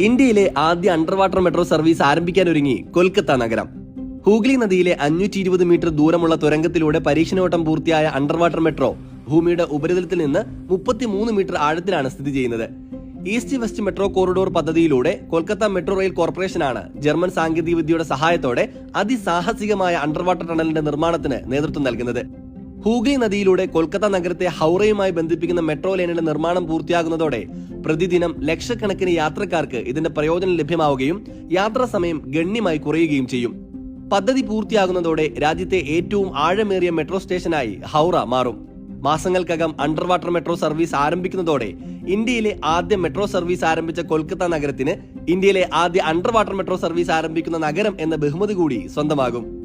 ഇന്ത്യയിലെ ആദ്യ under water metro service ആരംഭിക്കാൻ ഒരുങ്ങി കൊൽക്കത്ത നഗരം. ഹൂഗ്ലി നദിയിലെ അഞ്ഞൂറ്റി ഇരുപത് മീറ്റർ ദൂരമുള്ള തുരങ്കത്തിലൂടെ പരീക്ഷണോട്ടം പൂർത്തിയായ അണ്ടർ വാട്ടർ മെട്രോ ഭൂമിയുടെ ഉപരിതലത്തിൽ നിന്ന് മുപ്പത്തിമൂന്ന് മീറ്റർ ആഴത്തിലാണ് സ്ഥിതി ചെയ്യുന്നത്. ഈസ്റ്റ് വെസ്റ്റ് മെട്രോ കോറിഡോർ പദ്ധതിയിലൂടെ കൊൽക്കത്ത മെട്രോ റെയിൽ കോർപ്പറേഷനാണ് ജർമ്മൻ സാങ്കേതിക വിദ്യയുടെ സഹായത്തോടെ അതിസാഹസികമായ അണ്ടർ വാട്ടർ ടണലിന്റെ നിർമ്മാണത്തിന് നേതൃത്വം നൽകുന്നത്. ഹൂഗ്ലി നദിയിലൂടെ കൊൽക്കത്ത നഗരത്തെ ഹൗറയുമായി ബന്ധിപ്പിക്കുന്ന മെട്രോ ലൈനിന്റെ നിർമ്മാണം പൂർത്തിയാകുന്നതോടെ പ്രതിദിനം ലക്ഷക്കണക്കിന് യാത്രക്കാർക്ക് ഇതിന്റെ പ്രയോജനം ലഭ്യമാവുകയും യാത്രാ സമയം ഗണ്യമായി കുറയുകയും ചെയ്യും. പദ്ധതി പൂർത്തിയാകുന്നതോടെ രാജ്യത്തെ ഏറ്റവും ആഴമേറിയ മെട്രോ സ്റ്റേഷനായി ഹൗറ മാറും. മാസങ്ങൾക്കകം അണ്ടർ വാട്ടർ മെട്രോ സർവീസ് ആരംഭിക്കുന്നതോടെ ഇന്ത്യയിലെ ആദ്യ മെട്രോ സർവീസ് ആരംഭിച്ച കൊൽക്കത്ത നഗരത്തിന് ഇന്ത്യയിലെ ആദ്യ അണ്ടർ വാട്ടർ മെട്രോ സർവീസ് ആരംഭിക്കുന്ന നഗരം എന്ന ബഹുമതി കൂടി സ്വന്തമാകും.